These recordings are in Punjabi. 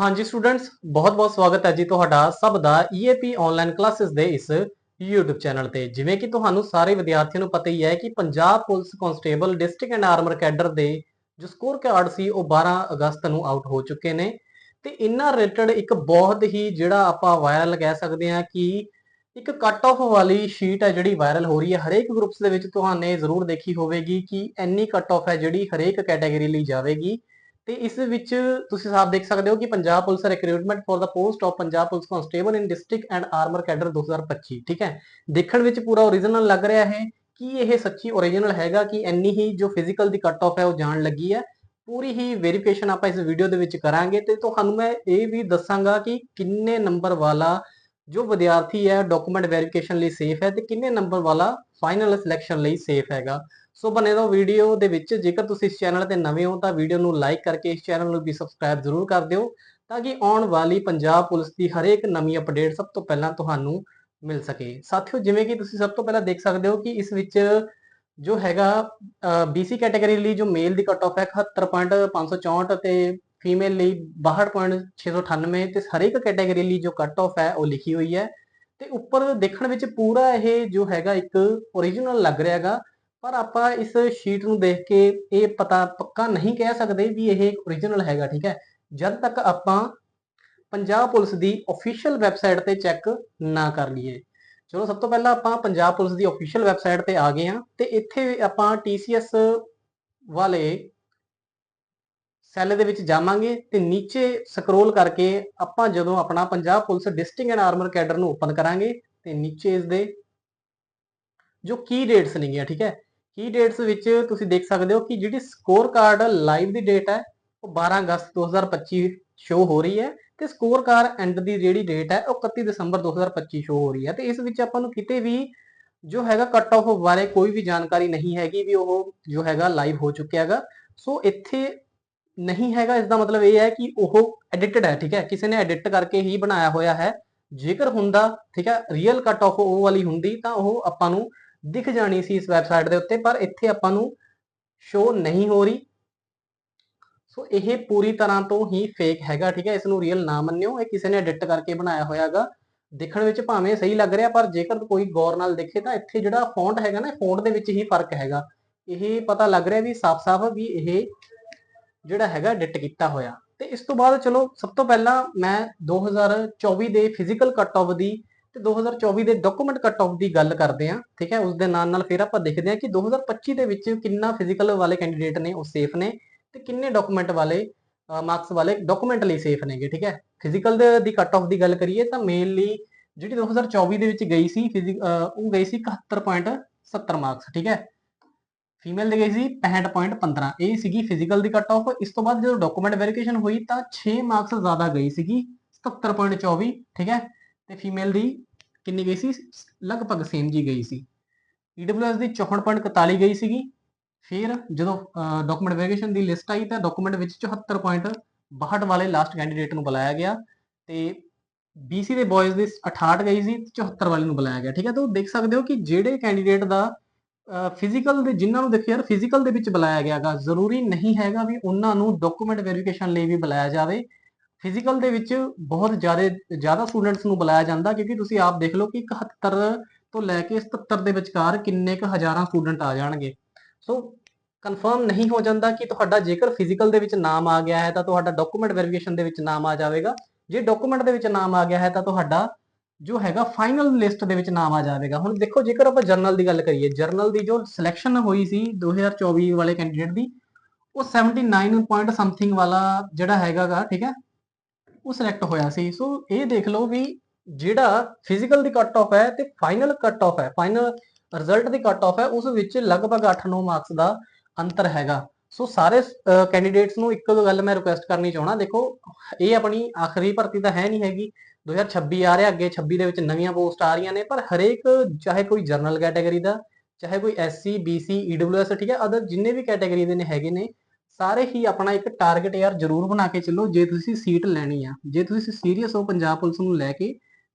ਹਾਂਜੀ ਸਟੂਡੈਂਟਸ ਬਹੁਤ-ਬਹੁਤ ਸਵਾਗਤ ਹੈ ਜੀ ਤੁਹਾਡਾ ਸਭ ਦਾ EAP ਆਨਲਾਈਨ ਕਲਾਸਿਸ ਦੇ ਇਸ YouTube ਚੈਨਲ ਤੇ। ਜਿਵੇਂ ਕਿ ਤੁਹਾਨੂੰ ਸਾਰੇ ਵਿਦਿਆਰਥੀਆਂ ਨੂੰ ਪਤਾ ਹੀ ਹੈ ਕਿ Punjab police constable district and armour cadre ਦੇ ਜੋ ਸਕੋਰ ਕਾਰਡ ਸੀ ਉਹ 12 ਅਗਸਤ ਨੂੰ ਆਊਟ ਹੋ ਚੁੱਕੇ ਨੇ। ਤੇ ਇਹਨਾਂ ਰਿਲੇਟਡ ਇੱਕ ਬਹੁਤ ਹੀ ਜਿਹੜਾ ਆਪਾਂ ਵਾਇਰਲ ਕਹਿ ਸਕਦੇ ਹਾਂ ਕਿ ਇੱਕ ਕੱਟ ਆਫ ਵਾਲੀ ਸ਼ੀਟ ਹੈ ਜਿਹੜੀ ਵਾਇਰਲ ਹੋ ਰਹੀ ਹੈ। ਹਰੇਕ ਗਰੁੱਪਸ ਦੇ ਵਿੱਚ ਤੁਹਾਨੂੰ ਜ਼ਰੂਰ ਦੇਖੀ ਹੋਵੇਗੀ ਕਿ ਐਨੀ ਕੱਟ ਆਫ ਹੈ ਜਿਹੜੀ ਹਰੇਕ ਕੈਟਾਗਰੀ ਲਈ ਜਾਵੇਗੀ। ਤੇ ਇਸ ਵਿੱਚ ਤੁਸੀਂ ਸਾਫ਼ ਦੇਖ ਸਕਦੇ ਹੋ ਕਿ Punjab police recruitment for the post of Punjab police constable in district and armour cadre 2025 ਠੀਕ ਹੈ? ਦੇਖਣ ਵਿੱਚ ਪੂਰਾ ਓਰੀਜਨਲ ਲੱਗ ਰਿਹਾ ਹੈ ਕਿ ਇਹ ਸੱਚੀ ਓਰੀਜਨਲ ਹੈਗਾ ਕਿ ਇੰਨੀ ਹੀ ਜੋ ਫਿਜ਼ੀਕਲ ਦੀ ਕੱਟ ਆਫ ਹੈ ਉਹ ਜਾਣ ਲੱਗੀ ਹੈ? ਪੂਰੀ ਹੀ ਵੈਰੀਫਿਕੇਸ਼ਨ ਆਪਾਂ ਇਸ ਵੀਡੀਓ ਦੇ ਵਿੱਚ ਕਰਾਂਗੇ ਤੇ ਤੁਹਾਨੂੰ ਮੈਂ ਇਹ ਵੀ ਦੱਸਾਂਗਾ ਕਿ ਕਿੰਨੇ ਨੰਬਰ ਵਾਲਾ ਜੋ ਵਿਦਿਆਰਥੀ ਹੈ ਡਾਕੂਮੈਂਟ ਵੈਰੀਫਿਕੇਸ਼ਨ ਲਈ ਸੇਫ ਹੈ ਤੇ ਕਿੰਨੇ ਨੰਬਰ ਵਾਲਾ ਫਾਈਨਲ ਸਿਲੈਕਸ਼ਨ ਲਈ ਸੇਫ ਹੈਗਾ। ਸੋ ਬਨੇ ਰਹੋ ਵੀਡੀਓ ਦੇ ਵਿੱਚ। ਜੇਕਰ ਤੁਸੀਂ ਇਸ ਚੈਨਲ ਤੇ ਨਵੇਂ ਹੋ, ਤਾਂ ਵੀਡੀਓ ਨੂੰ ਲਾਈਕ ਕਰਕੇ ਇਸ ਚੈਨਲ ਨੂੰ ਵੀ ਸਬਸਕ੍ਰਾਈਬ ਜ਼ਰੂਰ ਕਰ ਦਿਓ, ਤਾਂ ਕਿ ਆਉਣ ਵਾਲੀ ਪੰਜਾਬ ਪੁਲਿਸ ਦੀ ਹਰੇਕ ਨਵੀਂ ਅਪਡੇਟ ਸਭ ਤੋਂ ਪਹਿਲਾਂ ਤੁਹਾਨੂੰ ਮਿਲ ਸਕੇ। ਸਾਥੀਓ, ਜਿਵੇਂ ਕਿ ਤੁਸੀਂ ਸਭ ਤੋਂ ਪਹਿਲਾਂ ਦੇਖ ਸਕਦੇ ਹੋ ਕਿ ਇਸ ਵਿੱਚ ਜੋ ਹੈਗਾ BC ਕੈਟਾਗਰੀ ਲਈ ਜੋ ਮੇਲ ਦੀ ਕਟ ਆਫ ਹੈ 71.564 ਤੇ ਫੀਮੇਲ ਲਈ 62.698 ਤੇ ਹਰੇਕ ਕੈਟਾਗਰੀ ਲਈ ਜੋ ਕੱਟ ਆਫ ਹੈ ਉਹ ਲਿਖੀ ਹੋਈ ਹੈ। ਤੇ ਉੱਪਰ ਦੇਖਣ ਵਿੱਚ ਪੂਰਾ ਇਹ ਜੋ ਹੈਗਾ ਇੱਕ ਓਰੀਜਨਲ ਲੱਗ ਰਿਹਾ ਹੈਗਾ। ਪਰ ਆਪਾਂ ਇਸ ਸ਼ੀਟ ਨੂੰ ਦੇਖ ਕੇ ਇਹ ਪਤਾ ਪੱਕਾ ਨਹੀਂ ਕਹਿ ਸਕਦੇ ਵੀ ਇਹ ਓਰੀਜਨਲ ਹੈਗਾ, ਠੀਕ ਹੈ। ਜਦ ਤੱਕ ਆਪਾਂ ਪੰਜਾਬ ਪੁਲਿਸ ਦੀ ਅਫੀਸ਼ੀਅਲ ਵੈਬਸਾਈਟ ਤੇ ਚੈੱਕ ਨਾ ਕਰ ਲਈਏ। ਚਲੋ, ਸਭ ਤੋਂ ਪਹਿਲਾਂ ਆਪਾਂ ਪੰਜਾਬ ਪੁਲਿਸ ਦੀ ਅਫੀਸ਼ੀਅਲ ਵੈਬਸਾਈਟ ਤੇ ਆ ਗਏ ਹਾਂ ਤੇ ਇੱਥੇ ਆਪਾਂ TCS ਵਾਲੇ ਸੈੱਲ ਦੇ ਵਿੱਚ ਜਾਵਾਂਗੇ ਤੇ ਨੀਚੇ ਸਕਰੋਲ ਕਰਕੇ ਆਪਾਂ ਜਦੋਂ ਆਪਣਾ Punjab police district and armour cadre ਨੂੰ ਓਪਨ ਕਰਾਂਗੇ ਤੇ ਨੀਚੇ ਇਸ ਦੇ ਜੋ ਕੀ ਡੇਟਸ ਨੇਗੀਆਂ, ਠੀਕ ਹੈ। E ਕੀ ਡੇਟਸ ਵਿੱਚ ਤੁਸੀਂ ਦੇਖ ਸਕਦੇ ਹੋ ਕਿ ਜਿਹੜੀ ਸਕੋਰ ਕਾਰਡ ਲਾਈਵ ਦੀ ਡੇਟ ਹੈ, ਉਹ 12 ਅਗਸਤ 2025 ਸ਼ੋ ਹੋ ਰਹੀ ਹੈ ਤੇ ਸਕੋਰ ਕਾਰਡ ਐਂਡ ਦੀ ਜਿਹੜੀ ਡੇਟ ਹੈ, ਉਹ 31 ਦਸੰਬਰ 2025 ਸ਼ੋ ਹੋ ਰਹੀ ਹੈ। ਤੇ ਇਸ ਵਿੱਚ ਆਪਾਂ ਨੂੰ ਕਿਤੇ ਵੀ ਜੋ ਹੈਗਾ ਕੱਟ ਆਫ ਬਾਰੇ ਕੋਈ ਵੀ ਜਾਣਕਾਰੀ ਨਹੀਂ ਹੈਗੀ ਵੀ ਉਹ ਜੋ ਹੈਗਾ ਲਾਈਵ ਹੋ ਚੁੱਕਿਆ ਹੈਗਾ। ਸੋ ਇੱਥੇ ਨਹੀਂ ਹੈਗਾ ਇਸ ਦਾ ਮਤਲਬ ਇਹ ਹੈ ਕਿ ਉਹ ਐਡਿਟਡ ਹੈ, ਠੀਕ ਹੈ? ਕਿਸੇ ਨੇ ਐਡਿਟ ਕਰਕੇ ਹੀ ਬਣਾਇਆ ਹੋਇਆ ਹੈ। ਜੇਕਰ ਹੁੰਦਾ, ਠੀਕ ਹੈ ਰੀਅਲ ਕੱਟ ਆਫ ਉਹ ਵਾਲੀ ਹੁੰਦੀ, ਤਾਂ ਉਹ ਆਪਾਂ ਨੂੰ ਦਿਖ ਜਾਣੀ ਸੀ ਇਸ ਵੈਬਸਾਈਟ ਦੇ ਉੱਤੇ, ਪਰ ਇੱਥੇ ਆਪਾਂ ਨੂੰ ਸ਼ੋ ਨਹੀਂ ਹੋ ਰਹੀ। ਸੋ ਇਹ ਪੂਰੀ ਤਰ੍ਹਾਂ ਤੋਂ ਹੀ ਫੇਕ ਹੈਗਾ, ਠੀਕ ਹੈ? ਇਸ ਨੂੰ ਰੀਅਲ ਨਾ ਮੰਨਿਓ। ਇਹ ਕਿਸੇ ਨੇ ਐਡਿਟ ਕਰਕੇ ਬਣਾਇਆ ਹੋਇਆਗਾ ਦੇਖਣ ਵਿੱਚ ਭਾਵੇਂ ਸਹੀ ਲੱਗ ਰਿਹਾ, ਪਰ ਜੇਕਰ ਕੋਈ ਗੌਰ ਨਾਲ ਦੇਖੇ ਤਾਂ ਇੱਥੇ ਜਿਹੜਾ ਫੌਂਟ ਹੈਗਾ ਨਾ ਫੌਂਟ ਦੇ ਵਿੱਚ ਹੀ ਫ਼ਰਕ ਹੈਗਾ। ਇਹ ਪਤਾ ਲੱਗ ਰਿਹਾ ਵੀ ਸਾਫ਼-ਸਾਫ਼ ਵੀ ਇਹ ਜਿਹੜਾ ਹੈਗਾ ਐਡਿਟ ਕੀਤਾ ਹੋਇਆ। ਤੇ ਇਸ ਤੋਂ ਬਾਅਦ ਚਲੋ, ਸਭ ਤੋਂ ਪਹਿਲਾਂ ਮੈਂ 2024 ਦੇ ਫਿਜ਼ੀਕਲ ਕੱਟ ਆਫ ਦੀ ਤੇ 2024 ਦੇ ਡਾਕੂਮੈਂਟ ਕੱਟ ਆਫ ਦੀ ਗੱਲ ਕਰਦੇ ਆ ਠੀਕ ਹੈ? ਉਸ ਦੇ ਨਾਲ ਨਾਲ ਫਿਰ ਆਪਾਂ ਦੇਖਦੇ ਆ ਕਿ 2025 ਦੇ ਵਿੱਚ ਕਿੰਨਾ ਫਿਜ਼ੀਕਲ ਵਾਲੇ ਕੈਂਡੀਡੇਟ ਨੇ, ਉਹ ਸੇਫ ਨੇ ਤੇ ਕਿੰਨੇ ਡਾਕੂਮੈਂਟ ਵਾਲੇ ਮਾਰਕਸ ਵਾਲੇ ਡਾਕੂਮੈਂਟ ਲਈ ਸੇਫ ਨੇਗੇ, ਠੀਕ ਹੈ? ਫਿਜ਼ੀਕਲ ਦੀ ਕੱਟ ਆਫ ਦੀ ਗੱਲ ਕਰੀਏ ਤਾਂ ਮੇਨ ਲਈ ਜਿਹੜੀ 2024 ਦੇ ਵਿੱਚ ਗਈ ਸੀ ਉਹ ਗਈ ਸੀ 71.70 ਮਾਰਕਸ ਠੀਕ ਹੈ? ਫੀਮੇਲ ਦੀ ਗਈ ਸੀ 65.15 ਇਹ ਸੀਗੀ ਫਿਜ਼ੀਕਲ ਦੀ ਕੱਟ ਆਫ ਇਸ ਤੋਂ ਬਾਅਦ ਜਦੋਂ ਡਾਕੂਮੈਂਟ ਵੈਰੀਫਿਕੇਸ਼ਨ ਹੋਈ ਤਾਂ 6 ਮਾਰਕਸ ਜ਼ਿਆਦਾ ਗਈ ਸੀਗੀ 77.24 ਠੀਕ ਹੈ? ਤੇ ਫੀਮੇਲ ਦੀ ਕਿੰਨੀ ਗਈ ਸੀ? ਲਗਭਗ ਸੇਮ ਜੀ ਗਈ ਸੀ। EWS ਦੀ 64.41 ਗਈ ਸੀਗੀ। ਫਿਰ ਜਦੋਂ ਡਾਕੂਮੈਂਟ ਵੈਰੀਫਿਕੇਸ਼ਨ ਦੀ ਲਿਸਟ ਆਈ ਤਾਂ ਡਾਕੂਮੈਂਟ ਵਿੱਚ 74.62 ਵਾਲੇ ਲਾਸਟ ਕੈਂਡੀਡੇਟ ਨੂੰ ਬੁਲਾਇਆ ਗਿਆ ਤੇ BC ਦੇ ਬॉयਜ਼ ਦੀ 68 ਗਈ ਸੀ 74 ਵਾਲੇ ਨੂੰ ਬੁਲਾਇਆ ਗਿਆ। ਠੀਕ ਹੈ, ਤਾਂ ਦੇਖ ਸਕਦੇ ਹੋ ਕਿ ਜਿਹੜੇ ਕੈਂਡੀਡੇਟ ਦਾ ਫਿਜ਼ੀਕਲ ਦੇ, ਜਿਨ੍ਹਾਂ ਨੂੰ ਦੇਖੋ ਯਾਰ ਫਿਜ਼ੀਕਲ ਦੇ ਵਿੱਚ ਬੁਲਾਇਆ ਗਿਆਗਾ, ਜ਼ਰੂਰੀ ਨਹੀਂ ਹੈਗਾ ਵੀ ਉਹਨਾਂ ਨੂੰ ਡਾਕੂਮੈਂਟ ਵੈਰੀਫਿਕੇਸ਼ਨ ਲਈ ਵੀ ਬੁਲਾਇਆ ਜਾਵੇ। ਫਿਜ਼ੀਕਲ ਦੇ ਵਿੱਚ ਬਹੁਤ ਜ਼ਿਆਦਾ ਜ਼ਿਆਦਾ ਸਟੂਡੈਂਟਸ ਨੂੰ ਬੁਲਾਇਆ ਜਾਂਦਾ ਕਿਉਂਕਿ ਤੁਸੀਂ ਆਪ ਦੇਖ ਲਓ ਕਿ 71 ਤੋਂ ਲੈ ਕੇ 77 ਦੇ ਵਿਚਕਾਰ ਕਿੰਨੇ ਕੁ ਹਜ਼ਾਰਾਂ ਸਟੂਡੈਂਟ ਆ ਜਾਣਗੇ। ਸੋ ਕਨਫਰਮ ਨਹੀਂ ਹੋ ਜਾਂਦਾ ਕਿ ਤੁਹਾਡਾ ਜੇਕਰ ਫਿਜ਼ੀਕਲ ਦੇ ਵਿੱਚ ਨਾਮ ਆ ਗਿਆ ਹੈ ਤਾਂ ਤੁਹਾਡਾ ਡਾਕੂਮੈਂਟ ਵੈਰੀਫਿਕੇਸ਼ਨ ਦੇ ਵਿੱਚ ਨਾਮ ਆ ਜਾਵੇਗਾ। ਜੇ ਡਾਕੂਮੈਂਟ ਦੇ ਵਿੱਚ ਨਾਮ ਆ ਗਿਆ ਹੈ ਤਾਂ ਤੁਹਾਡਾ ਜੋ ਹੈਗਾ ਫਾਈਨਲ ਲਿਸਟ ਦੇ ਵਿੱਚ ਨਾਮ ਆ ਜਾਵੇਗਾ। ਹੁਣ ਦੇਖੋ, ਜੇਕਰ ਆਪਾਂ ਜਰਨਲ ਦੀ ਗੱਲ ਕਰੀਏ ਜਰਨਲ ਦੀ ਜੋ ਸਿਲੈਕਸ਼ਨ ਹੋਈ ਸੀ 2024 ਵਾਲੇ ਕੈਂਡੀਡੇਟ ਦੀ, ਉਹ 79 ਪੁਆਇੰਟ ਸਮਥਿੰਗ ਵਾਲਾ ਜਿਹੜਾ ਹੈਗਾਗਾ ਠੀਕ ਹੈ ਉਹ ਸਿਲੈਕਟ ਹੋਇਆ ਸੀ। ਸੋ ਇਹ ਦੇਖ ਲਓ ਵੀ ਜਿਹੜਾ ਫਿਜ਼ੀਕਲ ਦੀ ਕੱਟ ਆਫ ਹੈ ਤੇ ਫਾਈਨਲ ਕੱਟ ਆਫ ਹੈ। ਫਾਈਨਲ ਰਿਜ਼ਲਟ ਦੀ ਕੱਟ ਆਫ ਹੈ, ਉਸ ਵਿੱਚ ਲਗਭਗ 8-9 ਮਾਰਕਸ ਦਾ ਅੰਤਰ ਹੈਗਾ। ਸੋ ਸਾਰੇ ਕੈਂਡੀਡੇਟਸ ਨੂੰ ਇੱਕ ਗੱਲ ਮੈਂ ਰਿਕੁਐਸਟ ਕਰਨੀ ਚਾਹਣਾ ਦੇਖੋ, ਇਹ ਆਪਣੀ ਆਖਰੀ ਭਰਤੀ ਤਾਂ ਹੈ ਨਹੀਂ ਹੈਗੀ। 2026 ਆ ਰਿਹਾ, ਅੱਗੇ 26 ਦੇ ਵਿੱਚ ਨਵੀਆਂ ਪੋਸਟ ਆ ਰਹੀਆਂ ਨੇ, ਪਰ ਹਰੇਕ, ਚਾਹੇ ਕੋਈ ਜਰਨਲ ਕੈਟਾਗਰੀ ਦਾ, ਚਾਹੇ ਕੋਈ ਐਸਸੀ ਬੀਸੀ ਈਡਬਲਯੂਐਸ ਠੀਕ ਹੈ ਅਦਰ ਜਿੰਨੇ ਵੀ ਕੈਟਾਗਰੀ ਦੇ ਨੇ, ਹੈਗੇ ਨੇ ਸਾਰੇ ਹੀ ਆਪਣਾ ਇੱਕ ਟਾਰਗੇਟ ਯਾਰ ਜ਼ਰੂਰ ਬਣਾ ਕੇ ਚੱਲੋ, ਜੇ ਤੁਸੀਂ ਸੀਟ ਲੈਣੀ ਆ। ਜੇ ਤੁਸੀਂ ਸੀਰੀਅਸ ਹੋ ਪੰਜਾਬ ਪੁਲਿਸ ਨੂੰ ਲੈ ਕੇ,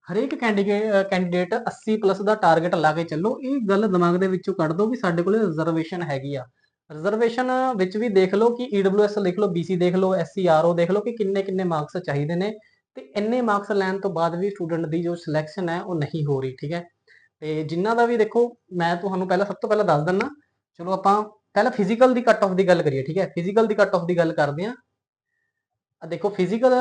ਹਰੇਕ ਕੈਂਡੀਡੇਟ 80 ਪਲੱਸ ਦਾ ਟਾਰਗੇਟ ਲਾ ਕੇ ਚੱਲੋ, ਇਹ ਗੱਲ ਦਿਮਾਗ ਦੇ ਵਿੱਚੋਂ ਕੱਢ ਦਿਓ ਵੀ ਸਾਡੇ ਕੋਲੇ ਰਿਜ਼ਰਵੇਸ਼ਨ ਹੈਗੀ ਆ। ਰਿਜ਼ਰਵੇਸ਼ਨ ਵਿੱਚ ਵੀ ਦੇਖ ਲਓ ਕਿ ਈਡਬਲਯੂਐਸ ਲਿਖ ਲਓ ਬੀਸੀ ਦੇਖ ਲਓ ਐਸਸੀਆਰਓ ਦੇਖ ਲਓ ਕਿ ਕਿੰਨੇ ਕਿੰਨੇ ਮਾਰਕਸ ਚਾਹੀਦੇ ਨੇ। ਤੇ ਇੰਨੇ ਮਾਰਕਸ ਲੈਣ ਤੋਂ ਬਾਅਦ ਵੀ ਸਟੂਡੈਂਟ ਦੀ ਜੋ ਸਿਲੈਕਸ਼ਨ ਹੈ, ਉਹ ਨਹੀਂ ਹੋ ਰਹੀ, ਠੀਕ ਹੈ? ਤੇ ਜਿਨ੍ਹਾਂ ਦਾ ਵੀ ਦੇਖੋ, ਮੈਂ ਤੁਹਾਨੂੰ ਪਹਿਲਾਂ ਸਭ ਤੋਂ ਪਹਿਲਾਂ ਦੱਸ ਦਿੰਨਾ ਚਲੋ ਆਪਾਂ ਪਹਿਲਾਂ ਫਿਜ਼ੀਕਲ ਦੀ ਕੱਟ ਆਫ ਦੀ ਗੱਲ ਕਰੀਏ, ਠੀਕ ਹੈ? ਫਿਜ਼ੀਕਲ ਦੀ ਕੱਟ ਆਫ ਦੀ ਗੱਲ ਕਰਦੇ ਹਾਂ। ਆ ਦੇਖੋ ਫਿਜ਼ੀਕਲ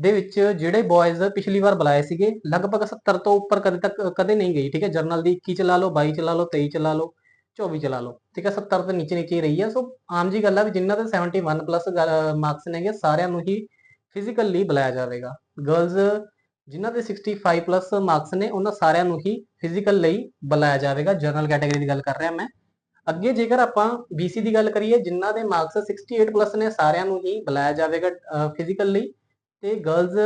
ਦੇ ਵਿੱਚ ਜਿਹੜੇ ਬॉयਜ਼ ਪਿਛਲੀ ਵਾਰ ਬੁਲਾਏ ਸੀਗੇ, ਲਗਭਗ 70 ਤੋਂ ਉੱਪਰ ਕਦੇ ਤੱਕ, ਕਦੇ ਨਹੀਂ ਗਈ, ਠੀਕ ਹੈ? ਜਰਨਲ ਦੀ 21 ਚਲਾ ਲਓ 22 ਚਲਾ ਲਓ 23 ਚਲਾ ਲਓ 24 ਚਲਾ ਲਓ, ਠੀਕ ਹੈ? 70 ਤੋਂ ਨੀਚੇ ਨੀਚੇ ਹੀ ਰਹੀ ਹੈ। ਸੋ ਆਮ ਜੀ ਗੱਲ ਆ ਵੀ ਜਿਨ੍ਹਾਂ ਦੇ 71 ਪਲੱਸ ਮਾਰਕਸ ਨੇਗੇ, ਸਾਰਿਆਂ ਨੂੰ ਹੀ ਫਿਜ਼ੀਕਲ ਲਈ ਬੁਲਾਇਆ ਜਾਵੇਗਾ। ਗਰਲਜ਼ ਜਿਨ੍ਹਾਂ ਦੇ 65 ਪਲੱਸ ਮਾਰਕਸ ਨੇ, ਉਹਨਾਂ ਸਾਰਿਆਂ ਨੂੰ ਹੀ ਫਿਜ਼ੀਕਲ ਲਈ ਬੁਲਾਇਆ ਜਾਵੇਗਾ। ਜਰਨਲ ਕੈਟਾਗਰੀ ਦੀ ਗੱਲ ਕਰ ਰਿਹਾ ਮੈਂ। ਅੱਗੇ ਜੇਕਰ ਆਪਾਂ BC ਦੀ ਗੱਲ ਕਰੀਏ, ਜਿਨ੍ਹਾਂ ਦੇ ਮਾਰਕਸ 68 ਪਲੱਸ ਨੇ, ਸਾਰਿਆਂ ਨੂੰ ਹੀ ਬੁਲਾਇਆ ਜਾਵੇਗਾ ਫਿਜ਼ੀਕਲ ਲਈ। ਤੇ ਗਰਲਸ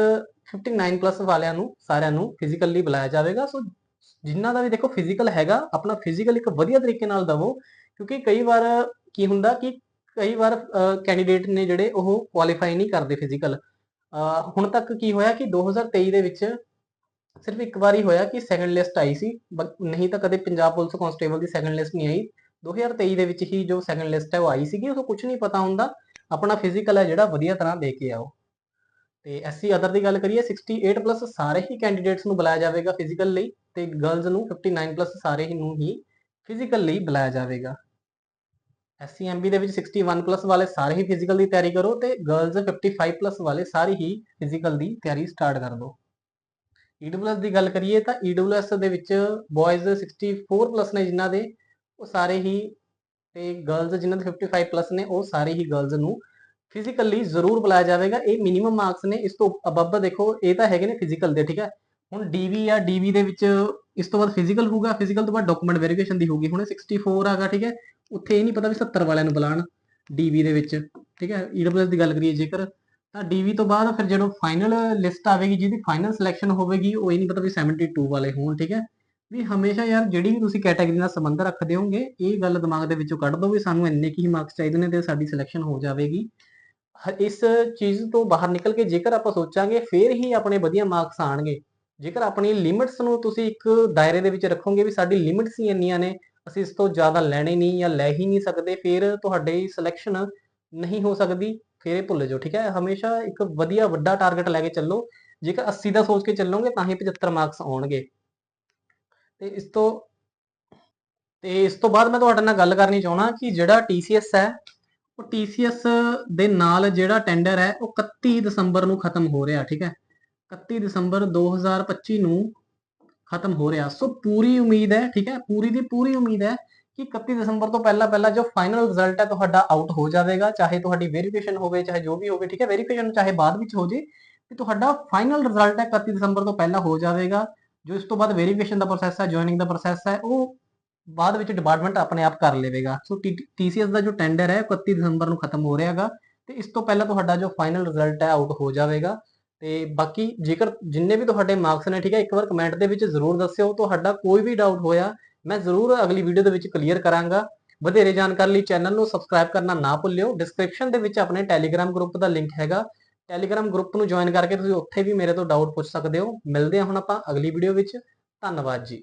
59 ਪਲੱਸ ਵਾਲਿਆਂ ਨੂੰ, ਸਾਰਿਆਂ ਨੂੰ ਫਿਜ਼ੀਕਲ ਲਈ ਬੁਲਾਇਆ ਜਾਵੇਗਾ। ਸੋ ਜਿਨ੍ਹਾਂ ਦਾ ਵੀ ਦੇਖੋ ਫਿਜ਼ੀਕਲ ਹੈਗਾ, ਆਪਣਾ ਫਿਜ਼ੀਕਲ ਇੱਕ ਵਧੀਆ ਤਰੀਕੇ ਨਾਲ ਦਵੋ, ਕਿਉਂਕਿ ਕਈ ਵਾਰ ਕੀ ਹੁੰਦਾ ਕਿ ਕਈ ਵਾਰ ਕੈਂਡੀਡੇਟ ਨੇ ਜਿਹੜੇ ਉਹ ਕੁਆਲੀਫਾਈ ਨਹੀਂ ਕਰਦੇ ਫਿਜ਼ੀਕਲ ਹੁਣ ਤੱਕ ਕੀ ਹੋਇਆ ਕਿ 2023 ਦੇ ਵਿੱਚ ਸਿਰਫ ਇੱਕ ਵਾਰੀ ਹੋਇਆ ਕਿ ਸੈਕੰਡ ਲਿਸਟ ਆਈ ਸੀ ਬ- ਨਹੀਂ ਤਾਂ ਕਦੇ ਪੰਜਾਬ ਪੁਲਿਸ ਕਾਂਸਟੇਬਲ ਦੀ ਸੈਕੰਡ ਲਿਸਟ ਨਹੀਂ ਆਈ। 2023 ਦੇ ਵਿੱਚ ਹੀ ਜੋ ਸੈਕੰਡ ਲਿਸਟ ਹੈ ਉਹ ਆਈ ਸੀਗੀ ਉਹ ਕੁਝ ਨਹੀਂ ਪਤਾ ਹੁੰਦਾ। ਆਪਣਾ ਫਿਜ਼ੀਕਲ ਹੈ ਜਿਹੜਾ, ਵਧੀਆ ਤਰ੍ਹਾਂ ਦੇ ਕੇ ਆਓ। ਤੇ ਐਸਸੀ ਅਦਰ ਦੀ ਗੱਲ ਕਰੀਏ 68 ਪਲੱਸ ਸਾਰੇ ਹੀ ਕੈਂਡੀਡੇਟਸ ਨੂੰ ਬੁਲਾਇਆ ਜਾਵੇਗਾ ਫਿਜ਼ੀਕਲ ਲਈ ਤੇ ਗਰਲਜ਼ ਨੂੰ 59 ਪਲੱਸ ਸਾਰੇ ਹੀ ਨੂੰ ਹੀ ਫਿਜ਼ੀਕਲ ਲਈ ਬੁਲਾਇਆ ਜਾਵੇਗਾ। ਐਸਸੀਐਮਬੀ ਦੇ ਵਿੱਚ 61 ਪਲੱਸ ਵਾਲੇ ਸਾਰੇ ਹੀ ਫਿਜ਼ੀਕਲ ਦੀ ਤਿਆਰੀ ਕਰੋ ਤੇ ਗਰਲਸ 55 ਪਲੱਸ ਵਾਲੇ ਸਾਰੇ ਹੀ ਫਿਜ਼ੀਕਲ ਦੀ ਤਿਆਰੀ ਸਟਾਰਟ ਕਰ ਦਿਓ। ਈਡਬਲਯੂਐਸ ਦੀ ਗੱਲ ਕਰੀਏ ਤਾਂ ਈਡਬਲਯੂਐਸ ਦੇ ਵਿੱਚ ਬॉयਜ਼ 64 ਪਲੱਸ ਨੇ ਜਿਨ੍ਹਾਂ ਦੇ। ਉਹ ਸਾਰੇ ਹੀ ਤੇ ਗਰਲਸ ਜਿਨ੍ਹਾਂ ਦੇ 55 ਪਲੱਸ ਨੇ, ਉਹ ਸਾਰੇ ਹੀ ਗਰਲਸ ਨੂੰ ਫਿਜ਼ੀਕਲੀ ਜ਼ਰੂਰ ਬੁਲਾਇਆ ਜਾਵੇਗਾ। ਇਹ ਮਿਨੀਮਮ ਮਾਰਕਸ ਨੇ, ਇਸ ਤੋਂ ਅਬਵ ਦੇਖੋ, ਇਹ ਤਾਂ ਹੈਗੇ ਨੇ ਫਿਜ਼ੀਕਲ ਦੇ, ਠੀਕ ਹੈ? ਹੁਣ ਡੀਵੀ ਆ ਡੀਵੀ ਦੇ ਵਿੱਚ ਇਸ ਤੋਂ ਬਾਅਦ ਫਿਜ਼ੀਕਲ ਹੋਊਗਾ ਫਿਜ਼ੀਕਲ ਤੋਂ ਬਾਅਦ ਡਾਕੂਮੈਂਟ ਵੈਰੀਫਿਕੇਸ਼ਨ ਦੀ ਹੋਊਗੀ। ਹੁਣ 64 ਆਗਾ ਠੀਕ ਹੈ? ਉੱਥੇ ਇਹ ਨਹੀਂ ਪਤਾ ਵੀ 70 ਵਾਲਿਆਂ ਨੂੰ ਬੁਲਾਣ ਡੀਵੀ ਦੇ ਵਿੱਚ, ਠੀਕ ਹੈ? ਈਡਬਲਯੂਐਸ ਦੀ ਗੱਲ ਕਰੀਏ ਜੇਕਰ, ਤਾਂ ਡੀਵੀ ਤੋਂ ਬਾਅਦ ਫਿਰ ਜਦੋਂ ਫਾਈਨਲ ਲਿਸਟ ਆਵੇਗੀ, ਜਿਹਦੀ ਫਾਈਨਲ ਸਿਲੈਕਸ਼ਨ ਹੋਵੇਗੀ, ਉਹ ਇਹ ਨਹੀਂ ਪਤਾ ਵੀ 72 ਵਾਲੇ ਹੋਣ, ਠੀਕ ਹੈ? ਵੀ ਹਮੇਸ਼ਾ ਯਾਰ ਜਿਹੜੀ ਵੀ ਤੁਸੀਂ ਕੈਟਾਗਰੀ ਨਾਲ ਸੰਬੰਧ ਰੱਖਦੇ ਹੋਗੇ ਇਹ ਗੱਲ ਦਿਮਾਗ ਦੇ ਵਿੱਚੋਂ ਕੱਢ ਦਿਓ ਵੀ ਸਾਨੂੰ ਇੰਨੇ ਕੀ ਮਾਰਕਸ ਚਾਹੀਦੇ ਨੇ ਤੇ ਸਾਡੀ ਸਿਲੈਕਸ਼ਨ ਹੋ ਜਾਵੇਗੀ। ਹ- ਇਸ ਚੀਜ਼ ਤੋਂ ਬਾਹਰ ਨਿਕਲ ਕੇ ਜੇਕਰ ਆਪਾਂ ਸੋਚਾਂਗੇ, ਫਿਰ ਹੀ ਆਪਣੇ ਵਧੀਆ ਮਾਰਕਸ ਆਣਗੇ ਜੇਕਰ ਆਪਣੀ ਲਿਮਿਟਸ ਨੂੰ ਤੁਸੀਂ ਇੱਕ ਦਾਇਰੇ ਦੇ ਵਿੱਚ ਰੱਖੋਗੇ ਵੀ ਸਾਡੀ ਲਿਮਿਟਸ ਹੀ ਇੰਨੀਆਂ ਨੇ, ਅਸੀਂ ਇਸ ਤੋਂ ਜ਼ਿਆਦਾ ਲੈਣੇ ਨਹੀਂ ਜਾਂ ਲੈ ਹੀ ਨਹੀਂ ਸਕਦੇ, ਫਿਰ ਤੁਹਾਡੀ ਸਿਲੈਕਸ਼ਨ ਨਹੀਂ ਹੋ ਸਕਦੀ, ਫਿਰ ਇਹ ਭੁੱਲ ਜਾਓ, ਠੀਕ ਹੈ? ਹਮੇਸ਼ਾ ਇੱਕ ਵਧੀਆ ਵੱਡਾ ਟਾਰਗੇਟ ਲੈ ਕੇ ਚੱਲੋ। ਜੇਕਰ 80 ਦਾ ਸੋਚ ਕੇ ਚੱਲੋਗੇ, ਤਾਂ ਹੀ 75 ਮਾਰਕਸ ਆਉਣਗੇ। ਤੇ ਇਸ ਤੋਂ, ਤੇ ਇਸ ਤੋਂ ਬਾਅਦ ਮੈਂ ਤੁਹਾਡੇ ਨਾਲ ਗੱਲ ਕਰਨੀ ਚਾਹਣਾ ਕਿ ਜਿਹੜਾ TCS ਹੈ, ਉਹ TCS ਦੇ ਨਾਲ ਜਿਹੜਾ ਟੈਂਡਰ ਹੈ, ਉਹ 31 ਦਸੰਬਰ ਨੂੰ ਖਤਮ ਹੋ ਰਿਹਾ, ਠੀਕ ਹੈ? 31 ਦਸੰਬਰ 2025 ਨੂੰ ਖਤਮ ਹੋ ਰਿਹਾ। ਸੋ ਪੂਰੀ ਉਮੀਦ ਹੈ, ਠੀਕ ਹੈ? ਪੂਰੀ ਦੀ ਪੂਰੀ ਉਮੀਦ ਹੈ ਕਿ 31 ਦਸੰਬਰ ਤੋਂ ਪਹਿਲਾਂ ਪਹਿਲਾਂ ਜੋ ਫਾਈਨਲ ਰਿਜ਼ਲਟ ਹੈ, ਤੁਹਾਡਾ ਆਊਟ ਹੋ ਜਾਵੇਗਾ, ਚਾਹੇ ਤੁਹਾਡੀ ਵੈਰੀਫਿਕੇਸ਼ਨ ਹੋਵੇ, ਚਾਹੇ ਜੋ ਵੀ ਹੋਵੇ, ਠੀਕ ਹੈ? ਵੈਰੀਫਿਕੇਸ਼ਨ ਚਾਹੇ ਬਾਅਦ ਵਿੱਚ ਹੋ ਜੇ, ਤੇ ਤੁਹਾਡਾ ਫਾਈਨਲ ਰਿਜ਼ਲਟ ਹੈ 31 ਦਸੰਬਰ ਤੋਂ ਪਹਿਲਾਂ ਹੋ ਜਾਵੇਗਾ। ਜੋ ਇਸ ਤੋਂ ਬਾਅਦ ਵੈਰੀਫਿਕੇਸ਼ਨ ਦਾ ਪ੍ਰੋਸੈਸ ਹੈ ਜੁਆਇਨਿੰਗ ਦਾ ਪ੍ਰੋਸੈਸ ਹੈ, ਉਹ ਬਾਅਦ ਵਿੱਚ ਡਿਪਾਰਟਮੈਂਟ ਆਪਣੇ ਆਪ ਕਰ ਲਵੇਗਾ। ਸੋ TCS ਦਾ ਜੋ ਟੈਂਡਰ ਹੈ 31 ਦਸੰਬਰ ਨੂੰ ਖਤਮ ਹੋ ਰਿਹਾਗਾ ਤੇ ਇਸ ਤੋਂ ਪਹਿਲਾਂ ਤੁਹਾਡਾ ਜੋ ਫਾਈਨਲ ਰਿਜ਼ਲਟ ਹੈ ਆਊਟ ਹੋ ਜਾਵੇਗਾ। ਤੇ ਬਾਕੀ ਜੇਕਰ ਜਿੰਨੇ ਵੀ ਤੁਹਾਡੇ ਮਾਰਕਸ ਨੇ, ਠੀਕ ਹੈ, ਇੱਕ ਵਾਰ ਕਮੈਂਟ ਦੇ ਵਿੱਚ ਜ਼ਰੂਰ ਦੱਸਿਓ, ਤੁਹਾਡਾ ਕੋਈ ਵੀ ਡਾਊਟ ਹੋਇਆ, ਮੈਂ ਜ਼ਰੂਰ ਅਗਲੀ ਵੀਡੀਓ ਦੇ ਵਿੱਚ ਕਲੀਅਰ ਕਰਾਂਗਾ। ਵਧੇਰੇ ਜਾਣਕਾਰੀ ਲਈ ਚੈਨਲ ਨੂੰ ਸਬਸਕ੍ਰਾਈਬ ਕਰਨਾ ਨਾ ਭੁੱਲਿਓ। ਡਿਸਕ੍ਰਿਪਸ਼ਨ ਦੇ ਵਿੱਚ ਆਪਣੇ ਟੈਲੀਗ੍ਰam ਗਰੁੱਪ ਦਾ ਲਿੰਕ ਹੈਗਾ। ਟੈਲੀਗ੍ਰam ਗਰੁੱਪ ਨੂੰ ਜੁਆਇਨ ਕਰਕੇ ਤੁਸੀਂ ਉੱਥੇ ਵੀ ਮੇਰੇ ਤੋਂ ਡਾਊਟ ਪੁੱਛ ਸਕਦੇ ਹੋ। ਮਿਲਦੇ ਹਾਂ ਹੁਣ ਆਪਾਂ ਅਗਲੀ ਵੀਡੀਓ ਵਿੱਚ। ਧੰਨਵਾਦ ਜੀ।